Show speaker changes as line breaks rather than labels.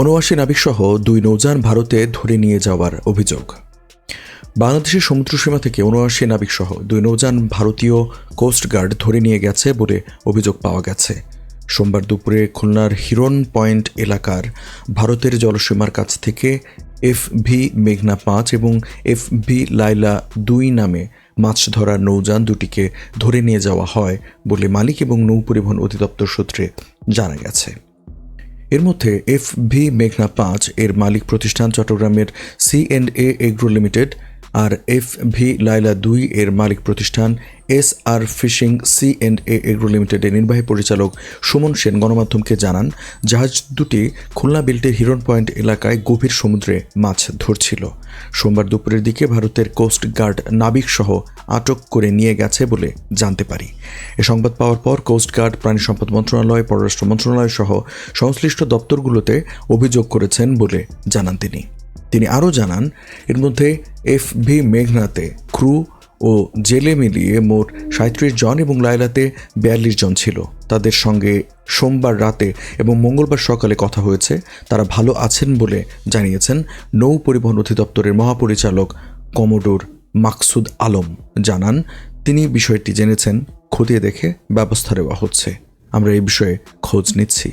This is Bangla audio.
উনআশি নাবিকসহ দুই নৌযান ভারতে ধরে নিয়ে যাওয়ার অভিযোগ। বাংলাদেশের সমুদ্রসীমা থেকে উনআশি নাবিকসহ দুই নৌযান ভারতীয় কোস্টগার্ড ধরে নিয়ে গেছে বলে অভিযোগ পাওয়া গেছে। সোমবার দুপুরে খুলনার হিরন পয়েন্ট এলাকার ভারতের জলসীমার কাছ থেকে এফ ভি মেঘনা পাঁচ এবং এফ ভি লাইলা দুই নামে মাছ ধরার নৌযান দুটিকে ধরে নিয়ে যাওয়া হয় বলে মালিক এবং নৌ পরিবহন অধিদপ্তর সূত্রে জানা গেছে। এর মধ্যে এফ ভি মেঘনা পাঁচ এর মালিক প্রতিষ্ঠান চট্টগ্রামের C and A agro limited R F V Laila দুই এর মালিক প্রতিষ্ঠান S R fishing C and A agro লিমিটেডের নির্বাহী পরিচালক সুমন সেন গণমাধ্যমকে জানান, জাহাজ দুটি খুলনা বিল্টের হিরন পয়েন্ট এলাকায় গভীর সমুদ্রে মাছ ধরছিল। সোমবার দুপুরের দিকে ভারতের কোস্ট গার্ড নাবিক সহ আটক করে নিয়ে গেছে বলে জানতে পারি। এ সংবাদ পাওয়ার পর কোস্ট গার্ড, প্রাণী সম্পদ মন্ত্রণালয়, পররাষ্ট্র মন্ত্রণালয় সহ সংশ্লিষ্ট দপ্তরগুলোতে অভিযোগ করেছেন বলে জানান তিনি। তিনি আরও জানান, এর মধ্যে এফ ভি মেঘনাতে ক্রু ও জেলে মিলিয়ে মোট সাঁত্রিশ জন এবং লায়লাতে বিয়াল্লিশ জন ছিল। তাদের সঙ্গে সোমবার রাতে এবং মঙ্গলবার সকালে কথা হয়েছে। তারা ভালো আছেন বলে জানিয়েছেন নৌ পরিবহন অধিদপ্তরের মহাপরিচালক কমোডোর মাকসুদ আলম। জানান, তিনি বিষয়টি জেনেছেন, খতিয়ে দেখে ব্যবস্থা নেওয়া হচ্ছে। আমরা এই বিষয়ে খোঁজ নিচ্ছি।